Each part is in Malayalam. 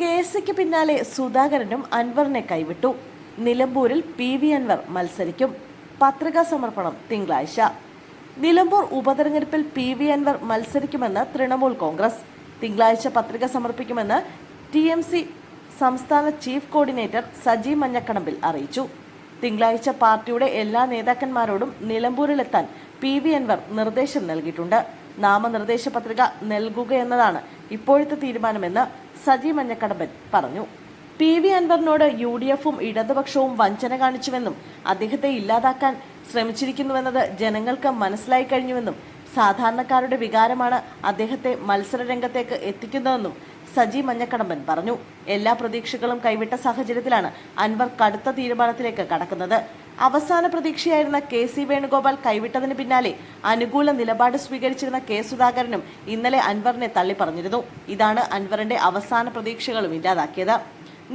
കേസിക്ക് പിന്നാലെ സുധാകരനും അൻവറിനെ കൈവിട്ടു. നിലമ്പൂരിൽ പി. വി. അൻവർ മത്സരിക്കും. പത്രികാ സമർപ്പണം തിങ്കളാഴ്ച. നിലമ്പൂർ ഉപതെരഞ്ഞെടുപ്പിൽ പി. വി. അൻവർ മത്സരിക്കുമെന്ന് തൃണമൂൽ കോൺഗ്രസ്. തിങ്കളാഴ്ച പത്രിക സമർപ്പിക്കുമെന്ന് ടി. എം. സി. സംസ്ഥാന ചീഫ് കോർഡിനേറ്റർ സജി മഞ്ഞക്കടമ്പിൽ അറിയിച്ചു. തിങ്കളാഴ്ച പാർട്ടിയുടെ എല്ലാ നേതാക്കന്മാരോടും നിലമ്പൂരിലെത്താൻ പി. വി. അൻവർ നിർദ്ദേശം നൽകിയിട്ടുണ്ട്. നാമനിർദ്ദേശ പത്രിക നൽകുകയെന്നതാണ് ഇപ്പോഴത്തെ തീരുമാനമെന്ന് സജി മഞ്ഞക്കടമ്പൻ പറഞ്ഞു. പി വി അൻവറിനോട് യു ഡി എഫും ഇടതുപക്ഷവും വഞ്ചന കാണിച്ചുവെന്നും അദ്ദേഹത്തെ ഇല്ലാതാക്കാൻ ശ്രമിച്ചിരിക്കുന്നുവെന്നത് ജനങ്ങൾക്ക് മനസ്സിലായി കഴിഞ്ഞുവെന്നും സാധാരണക്കാരുടെ വികാരമാണ് അദ്ദേഹത്തെ മത്സരരംഗത്തേക്ക് എത്തിക്കുന്നതെന്നും സജി മഞ്ഞക്കടമ്പൻ പറഞ്ഞു. എല്ലാ പ്രതീക്ഷകളും കൈവിട്ട സാഹചര്യത്തിലാണ് അൻവർ കടുത്ത തീരുമാനത്തിലേക്ക് കടക്കുന്നത്. അവസാന പ്രതീക്ഷയായിരുന്ന കെ സി വേണുഗോപാൽ കൈവിട്ടതിന് പിന്നാലെ അനുകൂല നിലപാട് സ്വീകരിച്ചിരുന്ന കെ സുധാകരനും ഇന്നലെ അൻവറിനെ തള്ളിപ്പറഞ്ഞിരുന്നു. ഇതാണ് അൻവറിന്റെ അവസാന പ്രതീക്ഷകളും ഇല്ലാതാക്കിയത്.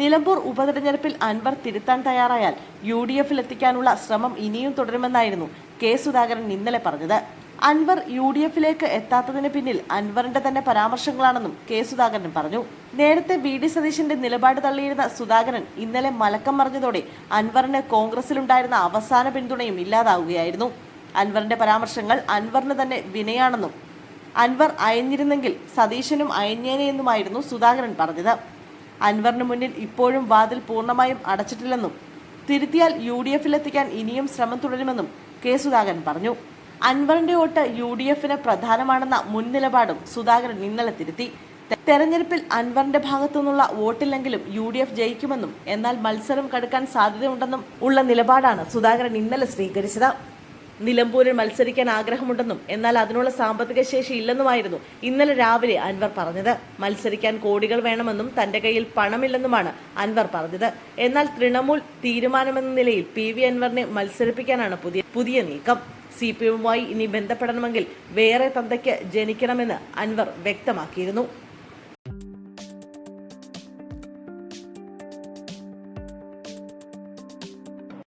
നിലമ്പൂർ ഉപതെരഞ്ഞെടുപ്പിൽ അൻവർ തിരുത്താൻ തയ്യാറായാൽ യു ഡി എഫിൽ എത്തിക്കാനുള്ള ശ്രമം ഇനിയും തുടരുമെന്നായിരുന്നു കെ സുധാകരൻ ഇന്നലെ പറഞ്ഞത്. അൻവർ യു ഡി എഫിലേക്ക് എത്താത്തതിന് പിന്നിൽ അൻവറിന്റെ തന്നെ പരാമർശങ്ങളാണെന്നും കെ സുധാകരൻ പറഞ്ഞു. നേരത്തെ വി ഡി സതീശന്റെ നിലപാട് തള്ളിയിരുന്ന സുധാകരൻ ഇന്നലെ മലക്കം മറിഞ്ഞതോടെ അൻവറിന് കോൺഗ്രസിലുണ്ടായിരുന്ന അവസാന പിന്തുണയും ഇല്ലാതാവുകയായിരുന്നു. അൻവറിന്റെ പരാമർശങ്ങൾ അൻവറിന് തന്നെ വിനയാണെന്നും അൻവർ അയഞ്ഞിരുന്നെങ്കിൽ സതീശനും അയഞ്ഞേനെ എന്നുമായിരുന്നു സുധാകരൻ പറഞ്ഞത്. അൻവറിന് മുന്നിൽ ഇപ്പോഴും വാതിൽ പൂർണമായും അടച്ചിട്ടില്ലെന്നും തിരുത്തിയാൽ യു ഡി എഫിലെത്തിക്കാൻ ഇനിയും ശ്രമം തുടരുമെന്നും കെ സുധാകരൻ പറഞ്ഞു. അൻവറിന്റെ വോട്ട് യു ഡി എഫിന് പ്രധാനമാണെന്ന മുൻ നിലപാടും സുധാകരൻ ഇന്നലെ തിരുത്തി. തെരഞ്ഞെടുപ്പിൽ അൻവറിന്റെ ഭാഗത്തു നിന്നുള്ള വോട്ടില്ലെങ്കിലും യു ഡി എഫ് ജയിക്കുമെന്നും എന്നാൽ മത്സരം കടുക്കാൻ സാധ്യതയുണ്ടെന്നും ഉള്ള നിലപാടാണ് സുധാകരൻ ഇന്നലെ സ്വീകരിച്ചത്. നിലമ്പൂരിൽ മത്സരിക്കാൻ ആഗ്രഹമുണ്ടെന്നും എന്നാൽ അതിനുള്ള സാമ്പത്തിക ശേഷി ഇല്ലെന്നുമായിരുന്നു ഇന്നലെ രാവിലെ അൻവർ പറഞ്ഞത്. മത്സരിക്കാൻ കോടികൾ വേണമെന്നും തന്റെ കയ്യിൽ പണമില്ലെന്നുമാണ് അൻവർ പറഞ്ഞത്. എന്നാൽ തൃണമൂൽ തീരുമാനമെന്ന നിലയിൽ പി വി അൻവറിനെ മത്സരിപ്പിക്കാനാണ് പുതിയ പുതിയ നീക്കം. സി പി എമ്മുമായി ഇനി ബന്ധപ്പെടണമെങ്കിൽ വേറെ തന്തയ്ക്ക് ജനിക്കണമെന്ന് അൻവർ വ്യക്തമാക്കിയിരുന്നു.